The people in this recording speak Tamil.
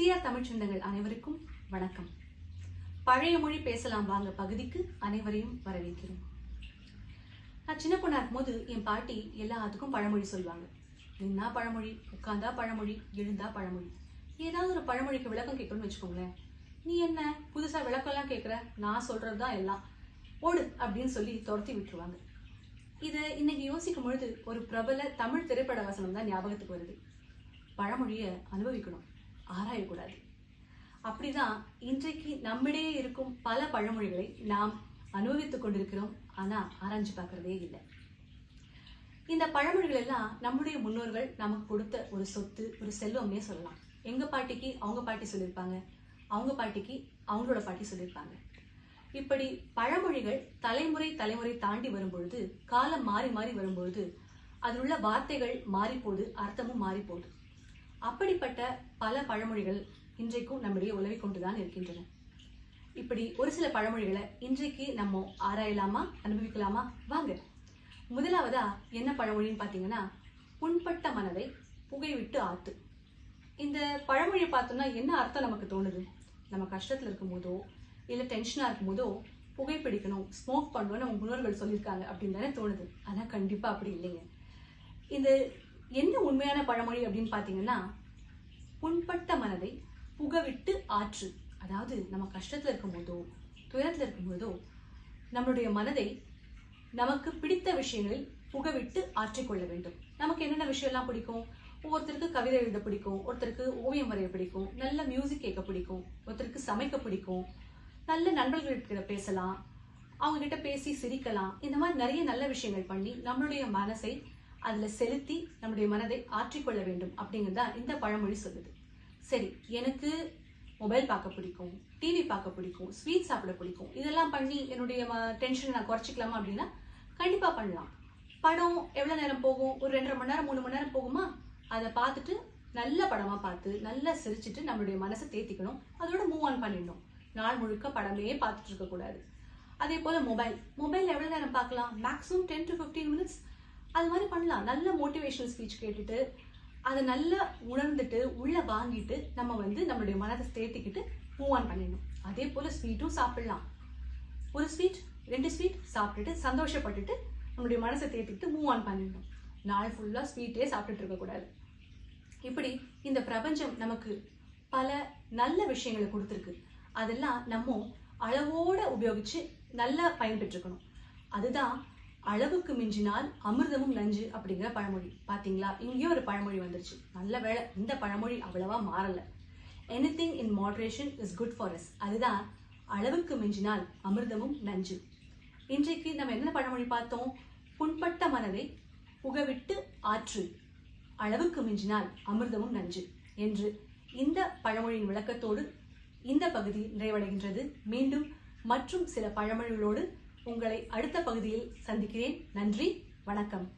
சிஆர் தமிழ் சொந்தங்கள் அனைவருக்கும் வணக்கம். பழைய மொழி பேசலாம் வாங்க பகுதிக்கு அனைவரையும் வரவேற்கிறோம். நான் சின்ன பொண்ணா இருக்கும்போது என் பாட்டி எல்லாத்துக்கும் பழமொழி சொல்லுவாங்க. நின்னா பழமொழி உட்கார்ந்தா பழமொழி எழுந்தா பழமொழி. ஏதாவது ஒரு பழமொழிக்கு விளக்கம் கேட்கணும்னு வச்சுக்கோங்களேன். நீ என்ன புதுசா விளக்கம்லாம் கேட்குற? நான் சொல்றது தான் எல்லாம். ஓடு அப்படின்னு சொல்லி துரத்தி விட்டுருவாங்க. இதை இன்னைக்கு யோசிக்கும் பொழுது ஒரு பிரபல தமிழ் திரைப்பட வசனம் தான் ஞாபகத்துக்கு வருது. பழமொழியை அனுபவிக்கணும். ஆராயக்கூடாது. அப்படிதான் இன்றைக்கு நம்மிடையே இருக்கும் பல பழமொழிகளை நாம் அனுபவித்துக் கொண்டிருக்கிறோம். ஆனா ஆராய்ஞ்சு பார்க்கறதே இல்லை. இந்த பழமொழிகள் எல்லாம் நம்முடைய முன்னோர்கள் நமக்கு கொடுத்த ஒரு சொத்து ஒரு செல்வம்னே சொல்லலாம். எங்க பாட்டிக்கு அவங்க பாட்டி சொல்லியிருப்பாங்க. அவங்க பாட்டிக்கு அவங்களோட பாட்டி சொல்லியிருப்பாங்க. இப்படி பழமொழிகள் தலைமுறை தலைமுறை தாண்டி வரும்பொழுது காலம் மாறி மாறி வரும்பொழுது அதில் உள்ள வார்த்தைகள் மாறி அர்த்தமும் மாறி அப்படிப்பட்ட பல பழமொழிகள் இன்றைக்கும் நம்முடைய உலவி கொண்டுதான் இருக்கின்றன. இப்படி ஒரு சில பழமொழிகளை இன்றைக்கு நம்ம ஆராயலாமா அனுபவிக்கலாமா? வாங்க. முதலாவதா என்ன பழமொழின்னு பார்த்தீங்கன்னா புண்பட்ட மனதை புகைவிட்டு ஆத்து. இந்த பழமொழியை பார்த்தோம்னா என்ன அர்த்தம் நமக்கு தோணுது? நம்ம கஷ்டத்தில் இருக்கும்போதோ இல்லை டென்ஷனாக இருக்கும்போதோ புகைப்பிடிக்கணும் ஸ்மோக் பண்ணணும்னு நம்ம முன்னோர்கள் சொல்லியிருக்காங்க அப்படின்னு தானே தோணுது. ஆனால் கண்டிப்பாக அப்படி இல்லைங்க. இது என்ன உண்மையான பழமொழி அப்படின்னு பார்த்தீங்கன்னா மனதை புகவிட்டு ஆற்று. அதாவது நம்ம கஷ்டத்தில் இருக்கும்போதோ இருக்கும் இருக்கும்போதோ நம்மளுடைய மனதை நமக்கு பிடித்த விஷயங்களில் புகவிட்டு ஆற்றிக்கொள்ள வேண்டும். நமக்கு என்னென்ன விஷயம்லாம் பிடிக்கும்? ஒவ்வொருத்தருக்கு கவிதை எழுத பிடிக்கும் ஒருத்தருக்கு ஓவியம் வரைய பிடிக்கும் நல்ல மியூசிக் கேட்க பிடிக்கும் ஒருத்தருக்கு சமைக்க பிடிக்கும் நல்ல நண்பர்கள்கிட்ட பேசலாம் அவங்க கிட்ட பேசி சிரிக்கலாம். இந்த மாதிரி நிறைய நல்ல விஷயங்கள் பண்ணி நம்மளுடைய மனசை அதில் செலுத்தி நம்முடைய மனதை ஆற்றிக்கொள்ள வேண்டும் அப்படிங்கிறதா இந்த பழமொழி சொல்லுது. சரி எனக்கு மொபைல் பார்க்க பிடிக்கும் டிவி பார்க்க பிடிக்கும் ஸ்வீட் சாப்பிட பிடிக்கும் இதெல்லாம் பண்ணி என்னுடைய டென்ஷனை நான் குறைச்சிக்கலாமா அப்படின்னா கண்டிப்பாக பண்ணலாம். படம் எவ்வளோ நேரம் போகும்? ஒரு ரெண்டரை மணி நேரம் மூணு மணி நேரம் போகுமா? அதை பார்த்துட்டு நல்ல படமாக பார்த்து நல்லா சிரிச்சிட்டு நம்மளுடைய மனசை தேத்திக்கணும். அதோட மூவ் ஆன் பண்ணிடணும். நாள் முழுக்க படமே பார்த்துட்டு இருக்கக்கூடாது அதே போல் மொபைல் மொபைல் எவ்வளோ நேரம் பார்க்கலாம்? Maximum ten to fifteen minutes அது மாதிரி பண்ணலாம். நல்ல மோட்டிவேஷனல் ஸ்பீச் கேட்டுட்டு அதை நல்லா உணர்ந்துட்டு உள்ள வாங்கிட்டு நம்ம வந்து நம்மளுடைய மனதை சேர்த்துக்கிட்டு மூவ் ஆன் பண்ணிடணும். அதே போல ஸ்வீட்டும் சாப்பிடலாம். ஒரு ஸ்வீட் ரெண்டு ஸ்வீட் சாப்பிட்டுட்டு சந்தோஷப்பட்டுட்டு நம்மளுடைய மனசை தேத்திக்கிட்டு மூவ் ஆன் பண்ணிடணும். நாள் ஃபுல்லாக ஸ்வீட்டே சாப்பிட்டுட்டு இருக்கக்கூடாது இப்படி இந்த பிரபஞ்சம் நமக்கு பல நல்ல விஷயங்களை கொடுத்துருக்கு. அதெல்லாம் நம்ம அளவோட உபயோகிச்சு நல்லா பயன்பெற்றுக்கணும். அதுதான் அளவுக்கு மிஞ்சினால் அமிர்தமும் நஞ்சு அப்படிங்கிற பழமொழி. பார்த்தீங்களா இங்கேயும் ஒரு பழமொழி வந்துருச்சு. நல்ல வேளை இந்த பழமொழி அவ்வளவா மாறல. Anything in moderation is good for us அதுதான் அளவுக்கு மிஞ்சினால் அமிர்தமும் நஞ்சு. இன்றைக்கு நம்ம என்ன பழமொழி பார்த்தோம்? புண்பட்ட மனதை புகவிட்டு ஆற்று. அளவுக்கு மிஞ்சினால் அமிர்தமும் நஞ்சு என்று இந்த பழமொழியின் விளக்கத்தோடு இந்த பகுதி நிறைவடைகின்றது. மீண்டும் மற்றும் சில பழமொழிகளோடு உங்களை அடுத்த பகுதியில் சந்திக்கிறேன். நன்றி வணக்கம்.